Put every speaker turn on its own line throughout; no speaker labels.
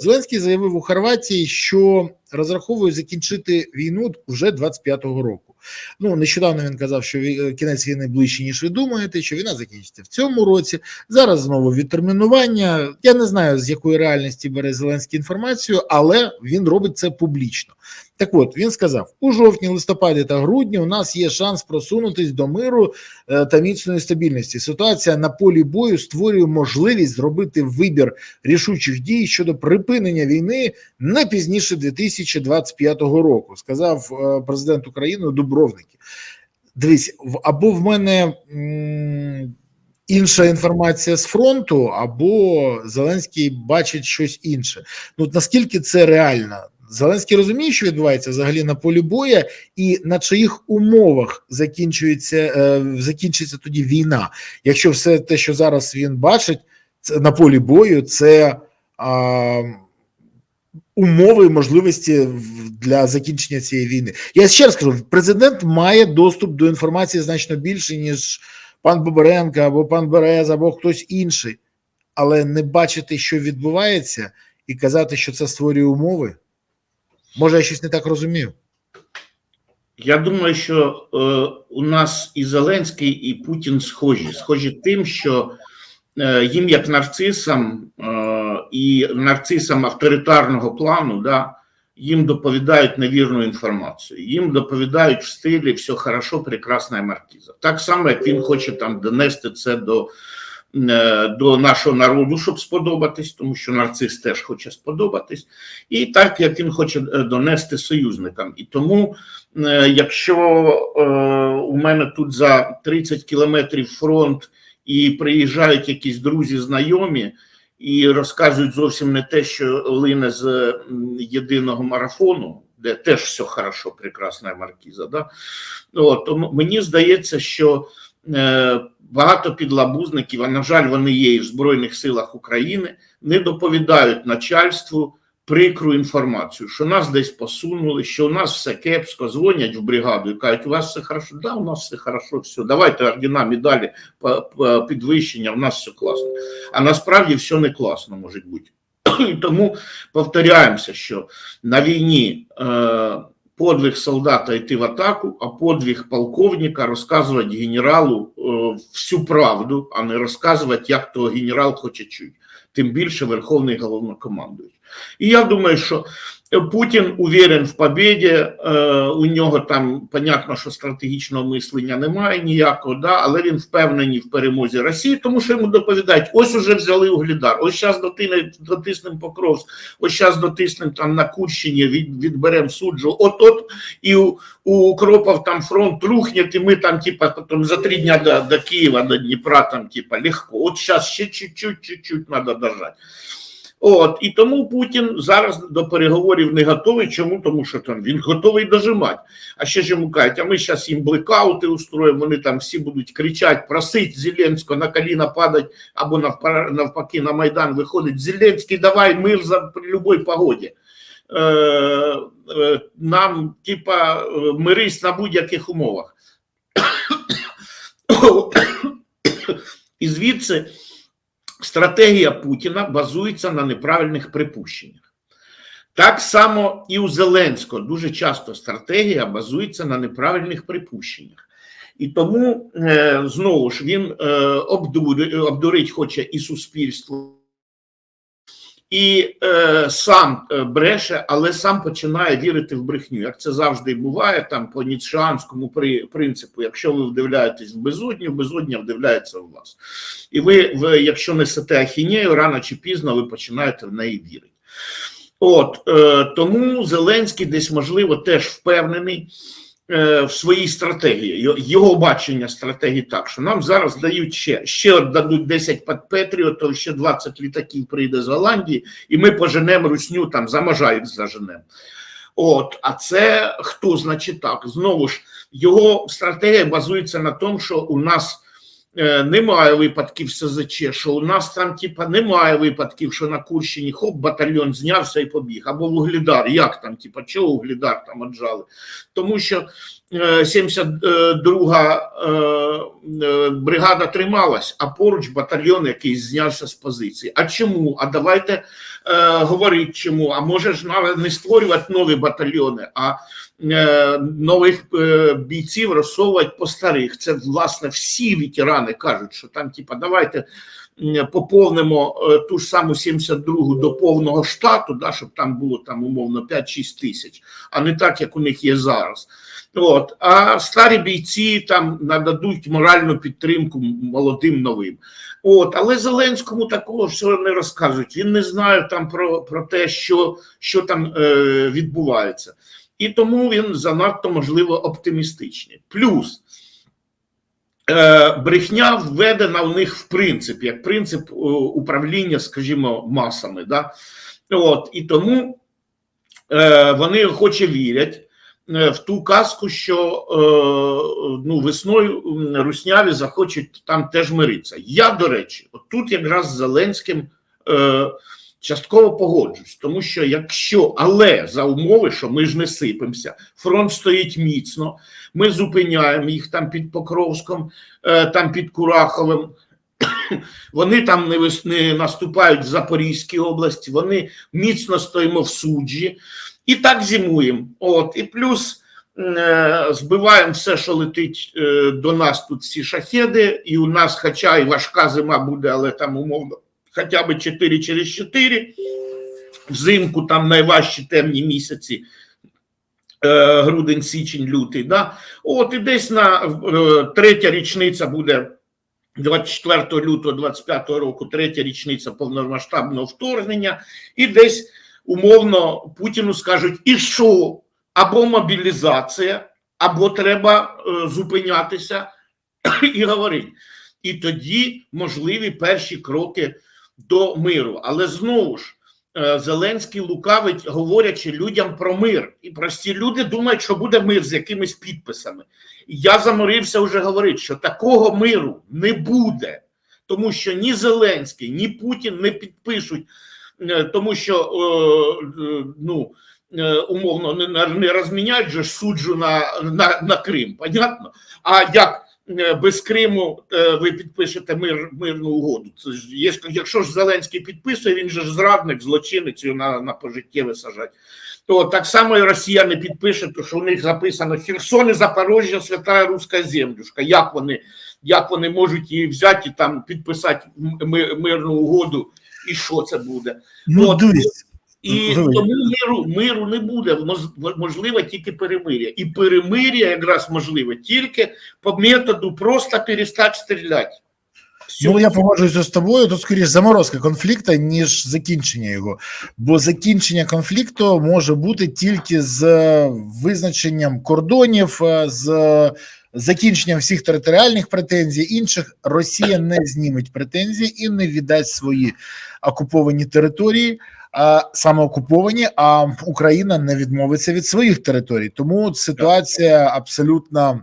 Зеленський заявив у Хорватії, що розраховує закінчити війну вже 25-го року. Ну нещодавно він казав, що кінець війни ближче ніж ви думаєте, що війна закінчиться в цьому році. Зараз знову відтермінування. Я не знаю з якої реальності бере Зеленський інформацію, але він робить це публічно. Так от він сказав: у жовтні, листопаді та грудні у нас є шанс просунутись до миру е, та міцної стабільності. Ситуація на полі бою створює можливість зробити вибір рішучих дій щодо припинення війни не пізніше 2025 року, сказав е, президент України у Дубровникі. Дивись, або в мене інша інформація з фронту, або Зеленський бачить щось інше. Ну наскільки це реально? Зеленський розуміє, що відбувається взагалі на полі боя, і на чиїх умовах закінчується е, закінчиться тоді війна, якщо все те, що зараз він бачить, це на полі бою, це а, умови і можливості для закінчення цієї війни. Я ще раз кажу: президент має доступ до інформації значно більше, ніж пан Бобаренко або пан Берез, або хтось інший, але не бачити, що відбувається, і казати, що це створює умови. Може, я щось не так розумію.
Я думаю, що е, у нас і Зеленський, і Путін схожі. Схожі тим, що е, їм, як нарцисам е, і нарцисам авторитарного плану, да, їм доповідають невірну інформацію. Їм доповідають в стилі все хорошо, прекрасна маркіза. Так само, як він хоче там донести це до, до нашого народу, щоб сподобатись, тому що нарцис теж хоче сподобатись, і так як він хоче е, донести союзникам. І тому. Е, Якщо е, у мене тут за 30 кілометрів фронт і приїжджають якісь друзі, знайомі і розказують зовсім не те, що лине з єдиного марафону, де теж все хорошо, прекрасна маркіза. Да? От, то мені здається, що е, багато підлабузників, а на жаль, вони є і в Збройних силах України, не доповідають начальству прикру інформацію, що нас десь посунули, що у нас все кепсько, дзвонять в бригаду і кажуть, у вас все хорошо, да, у нас все хорошо, все, давайте ордена, медалі, підвищення, у нас все класно. А насправді все не класно може бути. І тому повторяємося, що на війні е, подвиг солдата йти в атаку, а подвиг полковника розказувати генералу е, всю правду, а не розказувати, як то генерал хоче чути. Тим більше Верховний головнокомандуючий. І я думаю, що Путін уверен в побіді, е, у нього там, понятно, що стратегічного мислення немає ніякого, да, але він впевнений в перемозі Росії, тому що йому доповідають: ось уже взяли Углідар, ось зараз дотиснемо Покровськ, ось зараз дотиснемо там на Курщині, від, відберемо суджу. От-от і у, у Укропов там фронт рухне, і ми там, типа, потім за три дня до, до Києва, до Дніпра, там, типа, легко. От зараз ще чуть-чуть, чуть-чуть треба дожати. От і тому Путін зараз до переговорів не готовий. Чому? Тому що там він готовий дожимати. А ще ж йому кажуть, а ми зараз їм блекаути устроїмо. Вони там всі будуть кричати, просить Зеленського на коліна падать або навпа- навпаки на майдан виходить. Зеленський, давай мир за при будь-якій погоді. Е, е, нам, типа, мирись на будь-яких умовах. І звідси стратегія Путіна базується на неправильних припущеннях. Так само і у Зеленського дуже часто стратегія базується на неправильних припущеннях. І тому е, знову ж він е, обдурить, обдурить хоче і суспільство, і е, сам е, бреше, але сам починає вірити в брехню. Як це завжди буває, там по ніцшеанському при, принципу, якщо ви вдивляєтесь в безодню, безодня вдивляється в вас. І ви, ви, якщо несете ахінею, рано чи пізно ви починаєте в неї вірити. От е, тому Зеленський десь можливо теж впевнений в своїй стратегії. Його- бачення стратегії так, що нам зараз дають ще ще дадуть 10 під Петріотів, ще 20 літаків прийде з Голландії, і ми поженемо русню там за Можаїк заженемо. От, а це хто значить так? Знову ж його стратегія базується на тому, що у нас е, немає випадків СЗЧ, що у нас там, типа, немає випадків, що на Курщині хоп, батальйон знявся і побіг, або Вугледар. Як там, типа, чого Вугледар там отжали? Тому що е, 72 е, е, бригада трималась, а поруч батальйон якийсь знявся з позиції. А чому? А давайте е, говорити чому, а може ж не створювати нові батальйони, а е, нових е, бійців розсовувати по старих. Це власне всі ветерани кажуть, що там, типа, давайте поповнимо ту ж саму 72-гу до повного штату, да, щоб там було там умовно 5-6 тисяч, а не так, як у них є зараз. От, а старі бійці там нададуть моральну підтримку молодим новим. От, але Зеленському такого всього не розказують. Він не знає там про, про те, що, що там е, відбувається. І тому він занадто можливо оптимістичний. Плюс е, брехня введена у них в принцип, як принцип е, управління, скажімо, масами. Да? От, і тому е, вони охоче вірять в ту казку, що е, ну, весною русняві захочуть там теж миритися. Я, до речі, от тут якраз з Зеленським е, частково погоджуюсь, тому що якщо, але за умови, що ми ж не сипемося, фронт стоїть міцно, ми зупиняємо їх там під Покровськом, е, там під Кураховим. Вони там не наступають в Запорізькій області, вони міцно стоїмо в суджі і так зимуємо. От, і плюс е, збиваємо все, що летить е, до нас тут всі шахеди, і у нас, хоча і важка зима буде, але там умовно хоча б 4 через 4. Взимку там найважчі темні місяці. е, Грудень, січень, лютий, да? От і десь на третя річниця буде 24 лютого 25 року, третя річниця повномасштабного вторгнення, і десь умовно Путіну скажуть: і що? Або мобілізація, або треба е, зупинятися і говорити. І тоді можливі перші кроки до миру. Але знову ж е, Зеленський лукавить, говорячи людям про мир. І прості люди думають, що буде мир з якимись підписами. Я заморився вже говорити, що такого миру не буде, тому що ні Зеленський, ні Путін не підпишуть, тому що е, е, ну. е, Умовно не, не- розміняють же суджу на, на, на Крим, понятно? А як е, без Криму е, ви підпишете мир, мирну угоду? Це ж є, якщо ж Зеленський підписує, він же ж зрадник, злочинець на, на пожиттєве сажать. То так само і Росія не підпише, то що у них записано Херсон і Запорожжя, свята руська землюшка. Як вони, як вони можуть її взяти і там підписати мирну угоду, і що це буде?
Ну,
От. І
Вибач.
тому миру, миру не буде, можливо тільки перемир'я. І перемир'я якраз можливе тільки по методу просто перестати стріляти. Все.
Ну, я погоджуюся з тобою. Тут скоріш заморозка конфлікту, ніж закінчення його. Бо закінчення конфлікту може бути тільки з визначенням кордонів, е, з закінченням всіх територіальних претензій. Інших Росія не зніметь претензії і не віддасть свої окуповані території. А саме окуповані, а Україна не відмовиться від своїх територій. Тому ситуація абсолютно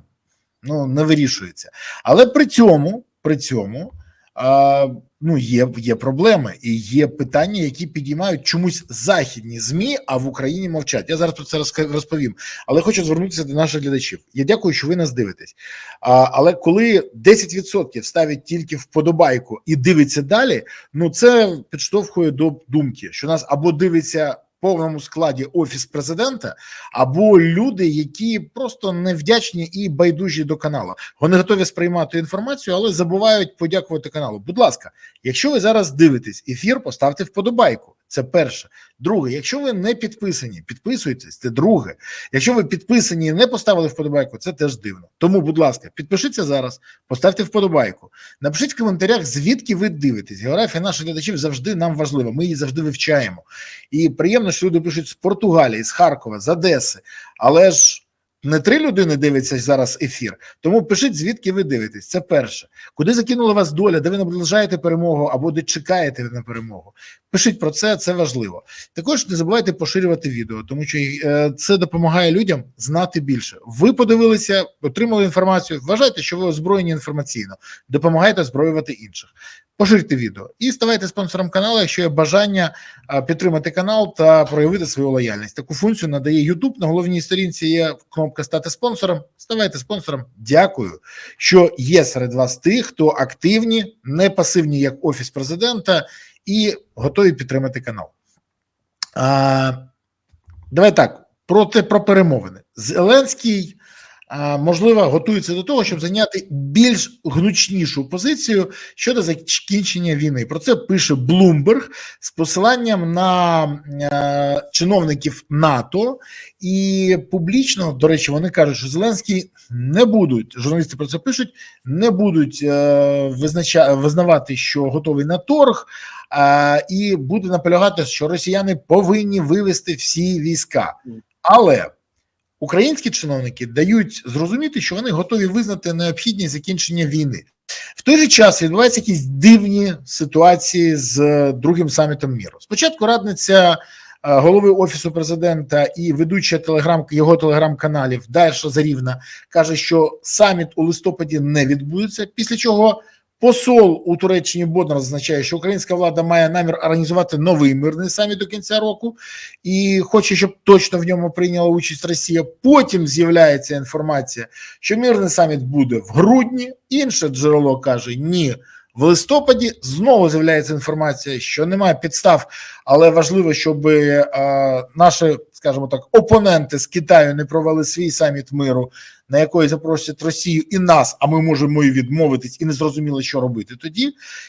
ну не вирішується. Але при цьому, при цьому, а, ну є, є проблеми і є питання, які підіймають чомусь західні змі, а в Україні мовчать. Я зараз про це розповім. Але хочу звернутися до наших глядачів. Я дякую, що ви нас дивитесь. А, але коли 10% ставить тільки вподобайку і дивиться далі, ну це підштовхує до думки, що нас або дивиться. Повному складі офіс президента або люди, які просто невдячні і байдужі до каналу. Вони готові сприймати інформацію, але забувають подякувати каналу. Будь ласка, якщо ви зараз дивитесь ефір, поставте вподобайку. Це перше. Друге, якщо ви не підписані, підписуйтесь. Це друге. Якщо ви підписані і не поставили вподобайку, це теж дивно. Тому, будь ласка, підпишіться зараз, поставте вподобайку. Напишіть в коментарях, звідки ви дивитесь. Географія наших глядачів завжди нам важлива. Ми її завжди вивчаємо. І приємно, що люди пишуть з Португалії, з Харкова, з Одеси. Але ж не три людини дивляться зараз ефір. Тому пишіть, звідки ви дивитесь. Це перше. Куди закинула вас доля, де ви наближаєте перемогу або де чекаєте на перемогу. Пишіть про це, це важливо. Також не забувайте поширювати відео, тому що е, це допомагає людям знати більше. Ви подивилися, отримали інформацію. Вважайте, що ви озброєні інформаційно. Допомагайте озброювати інших. Поширте відео і ставайте спонсором каналу, якщо є бажання підтримати канал та проявити свою лояльність. Таку функцію надає YouTube. На головній сторінці є кнопка стати спонсором. Ставайте спонсором. Дякую, що є серед вас тих, хто активні, не пасивні як офіс президента, і готові підтримати канал. А, давай так, про те про перемовини. Зеленський, можливо, готується до того, щоб зайняти більш гнучнішу позицію щодо закінчення війни. Про це пише Блумберг з посиланням на е, чиновників НАТО, і публічно, до речі, вони кажуть, що Зеленський не будуть, журналісти про це пишуть, не будуть е, визнача, визнавати, що готовий на торг, е, і буде наполягати, що росіяни повинні вивести всі війська. Але українські чиновники дають зрозуміти, що вони готові визнати необхідність закінчення війни. В той же час відбуваються якісь дивні ситуації з е, другим самітом міру. Спочатку радниця е, голови офісу президента і ведуча телеграм його телеграм-каналів Дайша Зарівна каже, що саміт у листопаді не відбудеться. Після чого посол у Туреччині Боднар зазначає, що українська влада має намір організувати новий мирний саміт до кінця року і хоче, щоб точно в ньому прийняла участь Росія. Потім з'являється інформація, що мирний саміт буде в грудні. Інше джерело каже ні. В листопаді знову з'являється інформація, що немає підстав, але важливо, щоб е, наші, скажімо так, опоненти з Китаю не провели свій саміт миру, на якої запросять Росію і нас, а ми можемо і відмовитись, і не зрозуміли, що робити тоді.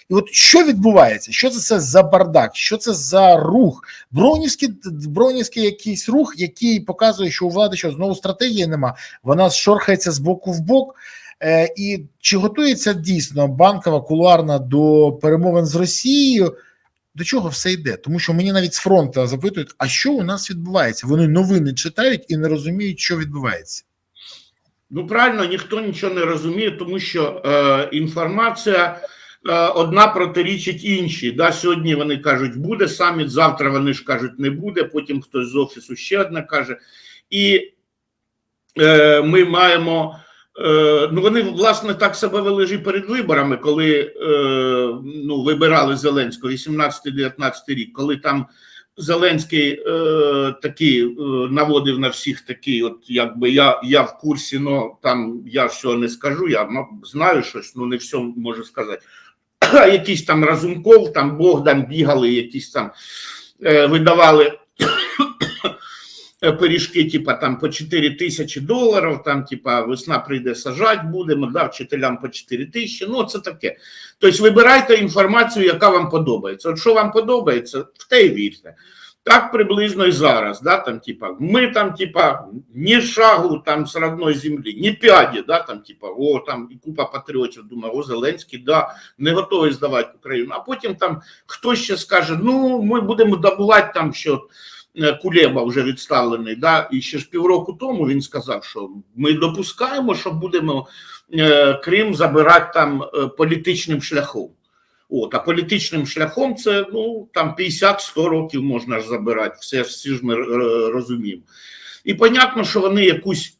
І от що відбувається? Що це, це за бардак? Що це за рух? Бронівський бронівський якийсь рух, який показує, що у влади що знову стратегії нема. Вона шорхається з боку в бок. Е, і чи готується дійсно банкова кулуарна до перемовин з Росією? До чого все йде? Тому що мені навіть з фронту запитують, а що у нас відбувається? Вони новини читають і не розуміють, що відбувається.
Ну правильно, ніхто нічого не розуміє, тому що е, інформація е, одна протирічить іншій. Да, Сьогодні вони кажуть, буде саміт, завтра вони ж кажуть, не буде. Потім хтось з офісу ще одне каже. І е, ми маємо. Е, ну, вони власне так себе вели перед виборами, коли е, ну, вибирали Зеленського 18-19 рік, коли там Зеленський е, такий е, наводив на всіх такий, от якби я я в курсі, ну там я всього не скажу, я знаю щось, ну не все можу сказати. Якийсь там Разумков, там Богдан бігали, якісь там видавали пиріжки, типа там по 4 тисячі доларів, там, типа, весна прийде сажать, будемо, да, вчителям по 4 тисячі. Ну, це таке. Тобто, вибирайте інформацію, яка вам подобається. От що вам подобається, в те й вірте. Так приблизно і зараз, да, там, типа, ми там, типа, ні шагу там з родної землі, ні п'яді, да, там, типа, о, там і купа патріотів думає, о, Зеленський, да, не готовий здавати Україну. А потім там хтось ще скаже, ну, ми будемо добувати там, що Кулеба вже відставлений, да, і ще ж півроку тому він сказав, що ми допускаємо, що будемо е, Крим забирати там е, політичним шляхом. От, а політичним шляхом це ну там 50-100 років можна ж забирати, все всі ж ми розуміємо. І понятно, що вони якусь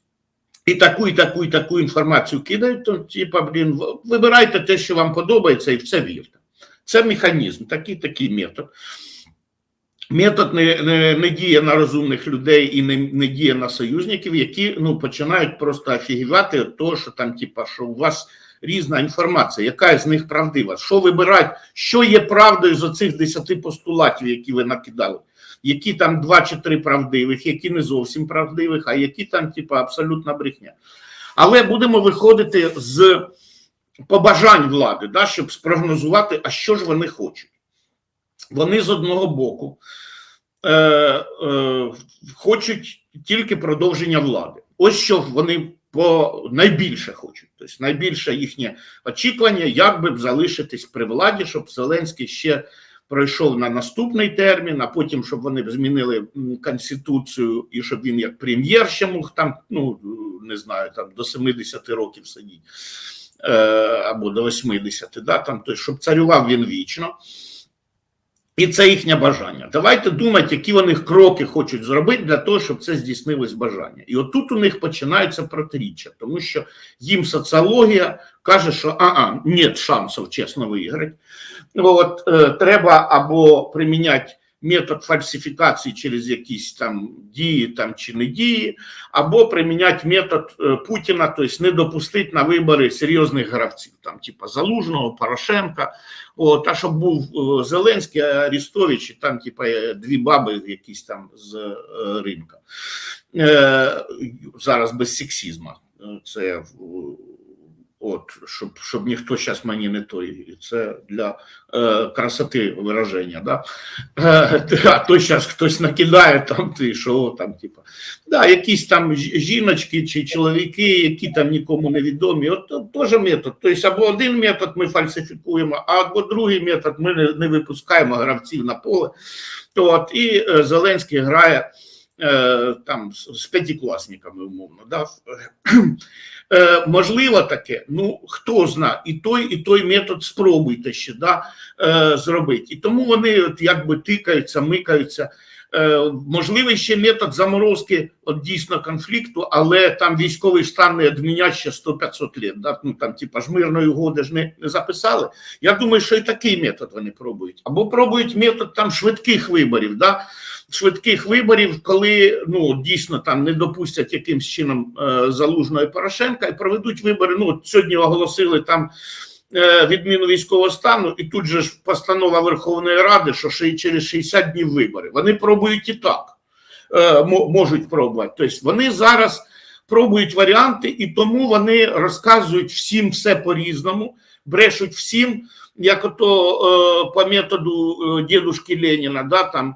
і таку, і таку, і таку інформацію кидають, то типа, блін, вибирайте те, що вам подобається, і в це вірте. Це механізм, такий такий метод. Метод не не, не діє на розумних людей і не не діє на союзників, які ну починають просто офігівати від того, що там, типа, що у вас різна інформація, яка з них правдива, що вибирати, що є правдою з оцих десяти постулатів, які ви накидали, які там два чи три правдивих, які не зовсім правдивих, а які там, типа, абсолютна брехня. Але будемо виходити з побажань влади, да, щоб спрогнозувати, а що ж вони хочуть. Вони з одного боку е, е, хочуть тільки продовження влади. Ось що вони по найбільше хочуть. Тобто найбільше їхнє очікування, як би залишитись при владі, щоб Зеленський ще пройшов на наступний термін, а потім, щоб вони змінили конституцію і щоб він як прем'єр ще мог там, ну не знаю, там до 70 років сидіти. Е, або до 80, да, там, тобто, щоб царював він вічно. І це їхнє бажання. Давайте думати, які вони кроки хочуть зробити для того, щоб це здійснилось бажання. І отут у них починаються протиріччя, тому що їм соціологія каже, що а, нет шансів чесно виграти. От е, треба або приміняти метод фальсифікації через якісь там дії там чи не дії, або приміняти метод е, Путіна, тобто не допустити на вибори серйозних гравців, там, типа Залужного, Порошенка. От, а щоб був е, Зеленський, Арістович, і там, типа, е, дві баби якісь там з ринка. Зараз без сексізму. Це от, щоб, щоб ніхто зараз мені не той. Це для е, красоти вираження. Да? Е, а то зараз хтось накидає там ти що там, типа. Да, якісь там жіночки чи чоловіки, які там нікому не відомі. От теж метод. Тобто, або один метод ми фальсифікуємо, або другий метод ми не, не випускаємо гравців на поле. От, і е, Зеленський грає там з, п'ятикласниками, умовно. Да? Е, можливо таке, ну хто знає, і той, і той метод спробуйте ще да, е, зробити. І тому вони от якби тикаються, микаються. Е, можливий ще метод заморозки от дійсно конфлікту, але там військовий стан не відмінять ще 100-500 лет. Да? Ну там, типа ж мирної угоди ж не, не записали. Я думаю, що і такий метод вони пробують. Або пробують метод там швидких виборів. Да? Швидких виборів, коли ну дійсно там не допустять якимсь чином е, залужного і Порошенка і проведуть вибори. Ну сьогодні оголосили там е, відміну військового стану, і тут же ж постанова Верховної Ради, що ще й через 60 днів вибори. Вони пробують і так, е, мо- можуть пробувати. Тобто вони зараз пробують варіанти, і тому вони розказують всім все по-різному, брешуть всім, як ото по методу дідушки Леніна, да, там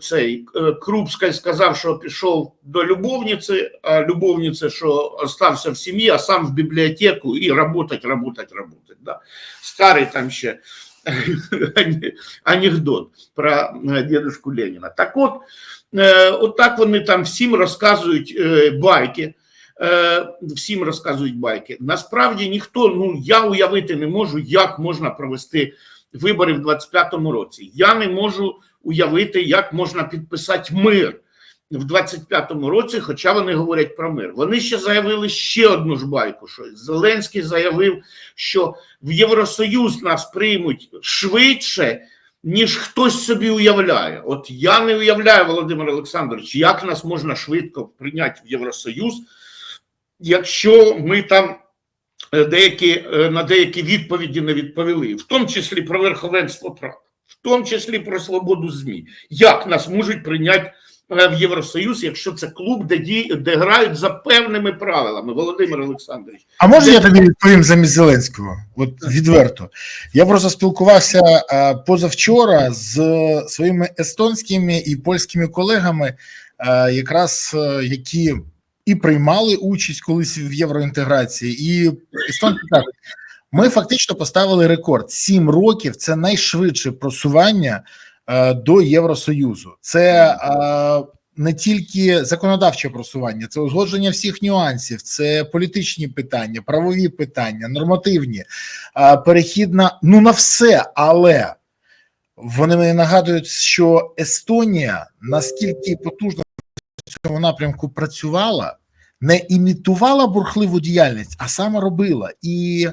цей е, Крупський сказав, що пішов до любовниці, а любовниця, що остався в сім'ї, а сам в бібліотеку і работать, работать, работать. Да. Старий там ще анекдот про е, дідушку Леніна. Так от, е, от так вони там всім розказують е, байки. Е, всім розказують байки. Насправді ніхто, ну я уявити не можу, як можна провести вибори в 25-му році. Я не можу уявити, як можна підписати мир в 25-му році, хоча вони говорять про мир. Вони ще заявили ще одну ж байку. Що Зеленський заявив, що в Євросоюз нас приймуть швидше, ніж хтось собі уявляє. От я не уявляю, Володимир Олександрович, як нас можна швидко прийняти в Євросоюз, якщо ми там е, деякі, е, на деякі відповіді не відповіли, в тому числі про верховенство права, в тому числі про свободу ЗМІ. Як нас можуть прийняти е, в Євросоюз, якщо це клуб, де, ді, де грають за певними правилами, Володимир Олександрович?
А може я тобі відповім замість Зеленського? От відверто. Я просто спілкувався е, позавчора з своїми естонськими і польськими колегами, е, якраз які і приймали участь колись в євроінтеграції, і естонці кажуть, ми фактично поставили рекорд. Сім років це найшвидше просування е, до Євросоюзу. Це е, не тільки законодавче просування, це узгодження всіх нюансів, це політичні питання, правові питання, нормативні, а, перехід на ну на все. Але вони мені нагадують, що Естонія наскільки потужно в цьому напрямку працювала, не імітувала бурхливу діяльність, а саме робила. І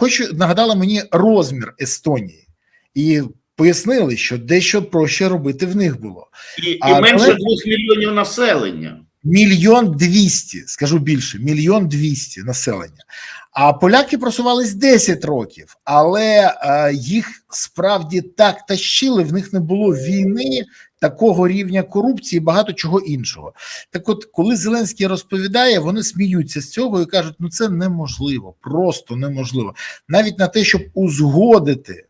хочу нагадала мені розмір Естонії. І пояснили, що дещо проще робити в них було.
І, і
А
менше
коли-
двох мільйонів населення.
Мільйон двісті, скажу більше, мільйон двісті населення. А поляки просувались 10 років, але е, їх справді так тащили. В них не було війни, такого рівня корупції, багато чого іншого. Так, от, коли Зеленський розповідає, вони сміються з цього і кажуть: ну це неможливо, просто неможливо. Навіть на те, щоб узгодити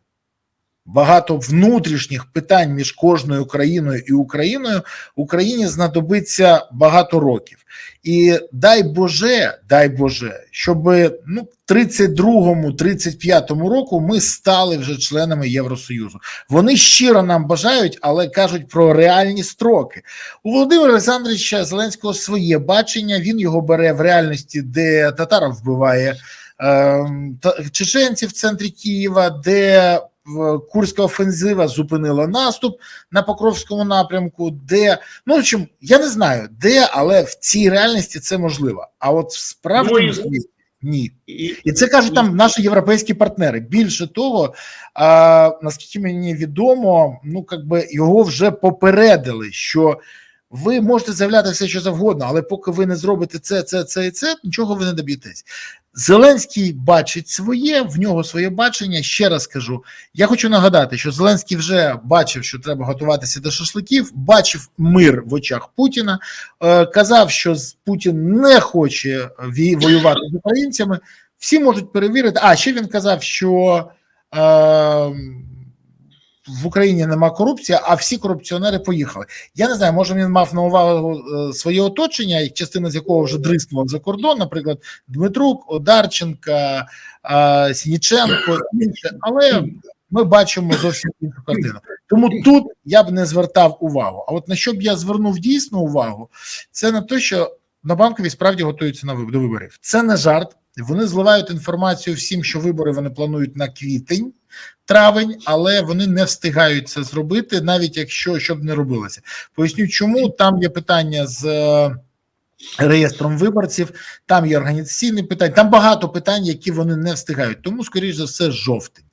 багато внутрішніх питань між кожною країною і Україною, Україні знадобиться багато років. І дай Боже, дай Боже, щоб ну, в 32-му, 35-му року ми стали вже членами Євросоюзу. Вони щиро нам бажають, але кажуть про реальні строки. У Володимира Олександровича Зеленського своє бачення. Він його бере в реальності, де татаров вбиває ем, та- чеченців в центрі Києва, де Курська офензива зупинила наступ на Покровському напрямку, де ну в общем, я не знаю де, але в цій реальності це можливо. А от в справжньому
Ну,
Ні.
І,
це кажуть там наші європейські партнери. Більше того, а, наскільки мені відомо, ну якби його вже попередили, що ви можете заявляти все, що завгодно, але поки ви не зробите це, це, це і це, нічого ви не доб'єтесь. Зеленський бачить своє, в нього своє бачення. Ще раз кажу, я хочу нагадати, що Зеленський вже бачив, що треба готуватися до шашликів, бачив мир в очах Путіна, е, казав, що Путін не хоче воювати з українцями. Всі можуть перевірити. А ще він казав, що е, в Україні нема корупції, а всі корупціонери поїхали. Я не знаю, може він мав на увагу е, своє оточення, частина з якого вже дриснула за кордон, наприклад, Дмитрук, Одарченка, е, Сініченко, інше, але ми бачимо зовсім іншу картину. Тому тут я б не звертав увагу. А от на що б я звернув дійсно увагу, це на те, що на банкові справді готуються на до виборів. Це не жарт. Вони зливають інформацію всім, що вибори вони планують на квітень, травень, але вони не встигають це зробити, навіть якщо щоб не робилося. Поясню, чому там є питання з. е, Реєстром виборців, там є організаційні питання, там багато питань, які вони не встигають. Тому, скоріш за все, жовтень.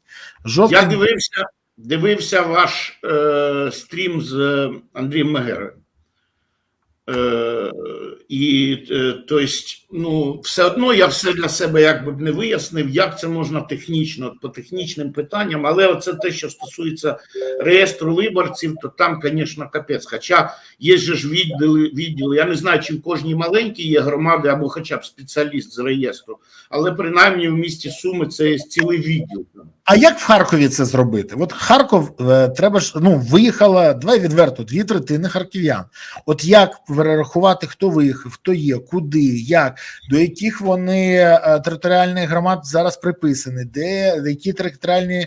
Жовтень
Я дивився, дивився ваш е, стрім з е, Андрієм Мегерою. Е, і е, тобто, ну, все одно я все для себе якби не вияснив, як це можна технічно по технічним питанням, але оце те, що стосується реєстру виборців, то там, звісно, капець. Хоча є ж відділи, відділи. Я не знаю, чи в кожній маленькій є громади або хоча б спеціаліст з реєстру, але принаймні в місті Суми це є цілий відділ.
А як в Харкові це зробити? От Харков е, треба ж ну виїхала давай відверто дві третини харків'ян. От як перерахувати, хто виїхав, хто є, куди, як, до яких вони е, територіальних громад зараз приписані, де які територіальні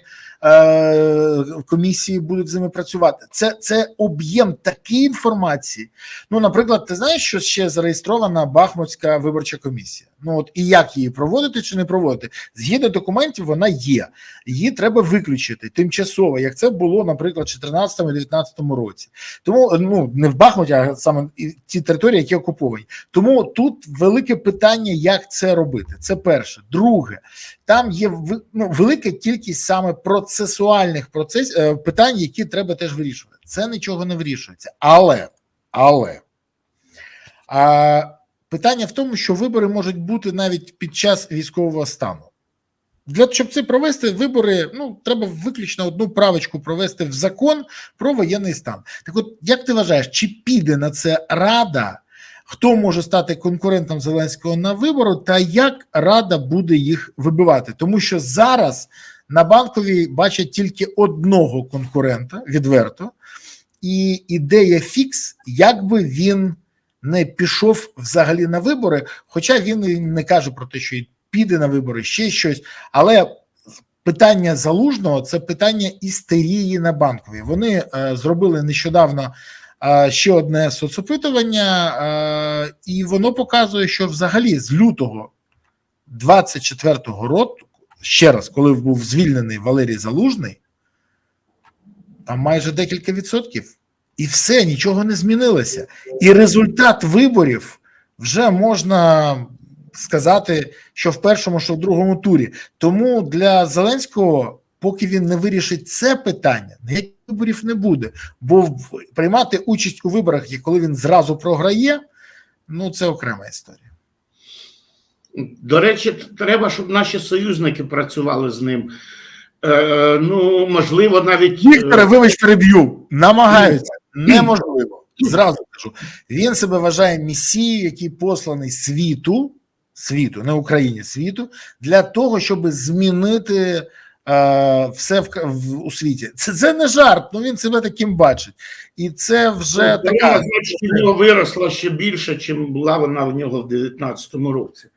комісії будуть з ними працювати? Це це об'єм такої інформації. Ну, наприклад, ти знаєш, що ще зареєстрована Бахмутська виборча комісія? Ну от і як її проводити чи не проводити? Згідно документів, вона є її треба виключити тимчасово, як це було, наприклад, в 2014-2019 році. Тому ну не в Бахмуті, а саме ті території, які окуповані. Тому тут велике питання, як це робити. Це перше. Друге, там є ну, велика кількість саме процесуальних процес, е, питань, які треба теж вирішувати. Це нічого не вирішується. Але, але а, питання в тому, що вибори можуть бути навіть під час військового стану. Для щоб це провести вибори, ну треба виключно одну правочку провести в закон про воєнний стан. Так, от як ти вважаєш, чи піде на це рада? Хто може стати конкурентом Зеленського на вибору, та як рада буде їх вибивати? Тому що зараз на банковій бачать тільки одного конкурента відверто, і ідея фікс, як би він не пішов взагалі на вибори, хоча він не каже про те, що піде на вибори, ще щось. Але питання залужного це питання істерії на банковій. Вони е, зробили нещодавно е, ще одне соцопитування, е, і воно показує, що взагалі з лютого 24-го року, ще раз, коли був звільнений Валерій Залужний, там майже декілька відсотків, і все, нічого не змінилося. І результат виборів вже можна сказати, що в першому, що в другому турі. Тому для Зеленського, поки він не вирішить це питання, ніяких виборів не буде. Бо приймати участь у виборах, коли він зразу програє, ну це окрема історія.
До речі, треба, щоб наші союзники працювали з ним. Е, ну, можливо, навіть. е,
Вікторе, вибач, переб'ю, намагаються неможливо. Зразу кажу, він себе вважає месією, який посланий світу, світу, не Україні, світу, для того, щоб змінити е, все в, в у світі. Це, це не жарт, ну він себе таким бачить. І це вже
Ну,
така.
значить, виросла ще більше, ніж була вона в нього в 2019 році.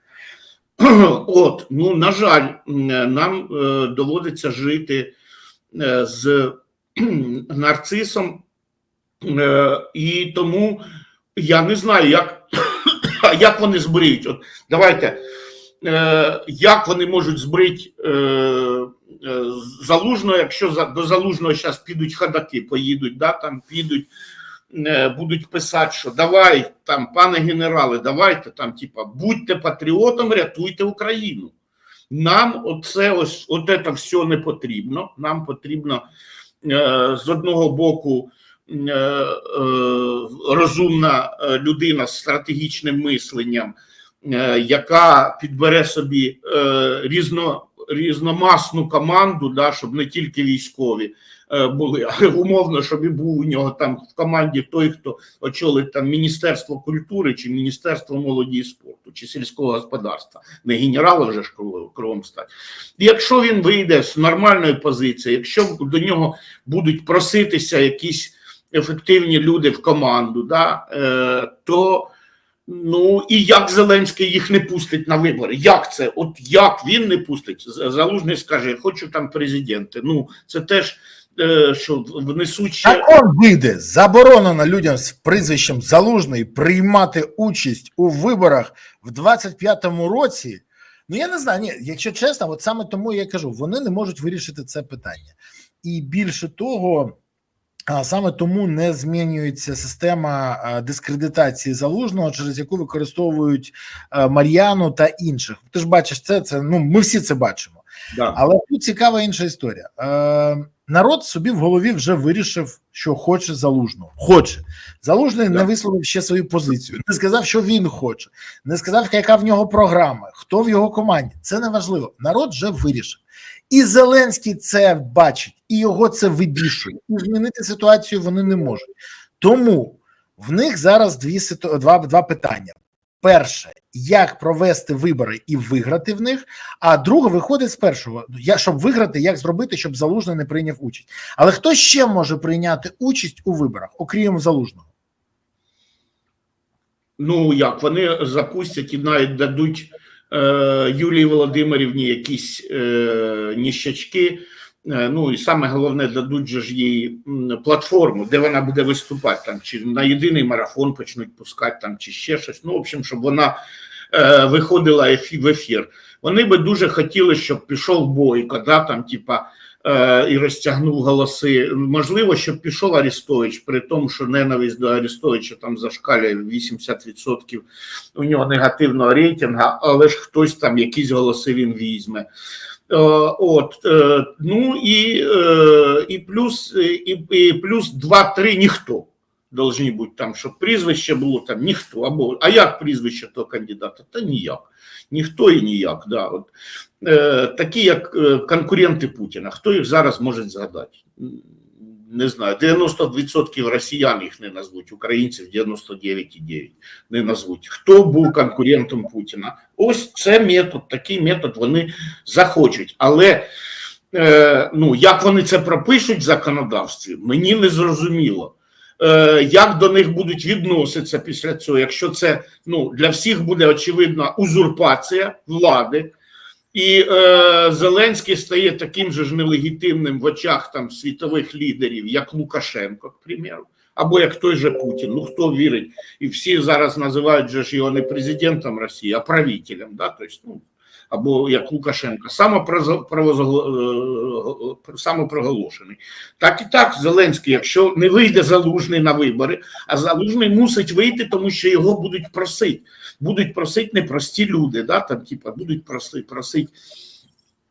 От, ну, на жаль, нам е, доводиться жити е, з нарцисом, е, і тому я не знаю, як, як вони збриють. От давайте, як вони можуть збрити залужного, якщо до залужного зараз підуть ходаки, поїдуть, да, там підуть будуть писати, що давай там, пане генерале, давайте там, типа, будьте патріотом, рятуйте Україну. Нам оце ось от це все не потрібно. Нам потрібно е, з одного боку е, е, розумна е, людина з стратегічним мисленням, е, яка підбере собі е, різно, різномасну команду, да, щоб не тільки військові е, були, а умовно, щоб і був у нього там в команді той, хто очолить там Міністерство культури чи Міністерство молоді і спорту, чи сільського господарства. Не генерали вже ж кругом стать. Якщо він вийде з нормальної позиції, якщо до нього будуть проситися якісь ефективні люди в команду, да, е, то ну і як Зеленський їх не пустить на вибори? Як це? От як він не пустить? Залужний скаже, хочу там президенти. Ну це теж е, що внесуть ще.
Закон вийде заборонено людям з прізвищем Залужний приймати участь у виборах в 25-му році. Ну я не знаю, ні, якщо чесно, от саме тому я кажу, вони не можуть вирішити це питання. І більше того, саме тому не змінюється система дискредитації залужного, через яку використовують Мар'яну та інших. Ти ж бачиш це. Це ну ми всі це бачимо.
Да.
Але тут цікава інша історія. Е, народ собі в голові вже вирішив, що хоче залужного. Хоче. Залужний не висловив ще свою позицію, не сказав, що він хоче, не сказав, яка в нього програма, хто в його команді. Це не важливо. Народ вже вирішив. І Зеленський це бачить, і його це вибішує. І змінити ситуацію вони не можуть. Тому в них зараз дві ситу... два, два питання. Перше, як провести вибори і виграти в них. А друге виходить з першого. Я щоб виграти, як зробити, щоб залужний не прийняв участь. Але хто ще може прийняти участь у виборах, окрім залужного?
Ну як вони запустять і навіть дадуть е, Юлії Володимирівні якісь е, ніщачки. Е, ну і саме головне, дадуть же ж їй платформу, де вона буде виступати там, чи на єдиний марафон почнуть пускати там, чи ще щось. Ну, в общем, щоб вона е, виходила ефі- в ефір. Вони би дуже хотіли, щоб пішов бойко, да, там, типа, е, і розтягнув голоси. Можливо, щоб пішов Арестович, при тому, що ненависть до Арестовича там зашкалює 80% у нього негативного рейтинга, але ж хтось там якісь голоси він візьме. Е, От, е, ну і, е, і плюс, е, і, і плюс 2-3 ніхто. Должні бути там, щоб прізвище було там ніхто. Або а як прізвище того кандидата? Та ніяк. Ніхто і ніяк. Да. От, е, такі, як конкуренти Путіна. Хто їх зараз може згадати? Не знаю. 90% росіян їх не назвуть, українців 99,9 не назвуть. Хто був конкурентом Путіна? Ось це метод, такий метод вони захочуть. Але е, ну, як вони це пропишуть в законодавстві, мені не зрозуміло. Е, як до них будуть відноситися після цього, якщо це ну, для всіх буде очевидна узурпація влади, і е, Зеленський стає таким же ж нелегітимним в очах там світових лідерів, як Лукашенко, к примеру, або як той же Путін. Ну хто вірить? І всі зараз називають же ж його не президентом Росії, а правителем. Да? Тобто, ну, або як Лукашенко, самопрозо- провозогло- е, самопроголошений. Так і так, Зеленський, якщо не вийде залужний на вибори, а залужний мусить вийти, тому що його будуть просити. Будуть просити непрості люди, да, там, типа, будуть просити, просити.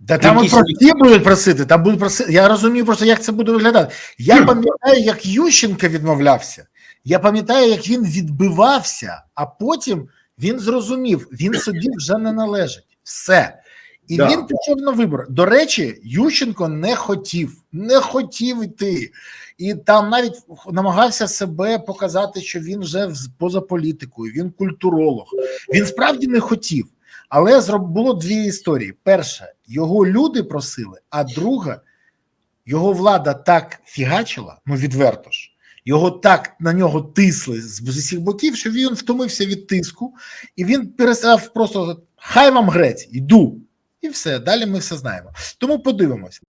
Та там от прості будуть просити. Там будуть просити. Я розумію просто, як це буде виглядати. Я пам'ятаю, як Ющенко відмовлявся. Я пам'ятаю, як він відбивався, а потім він зрозумів, він собі вже не належить. Все. І
Да.
він пішов на вибори. До речі, Ющенко не хотів, не хотів йти. І там навіть намагався себе показати, що він вже поза політикою, він культуролог. Він справді не хотів. Але було дві історії: перша, його люди просили, а друга, його влада так фігачила, ну відверто ж. Його так на нього тисли з усіх боків, що він втомився від тиску, і він перестав просто хай вам грець, йду. І все, далі ми все знаємо. Тому подивимось.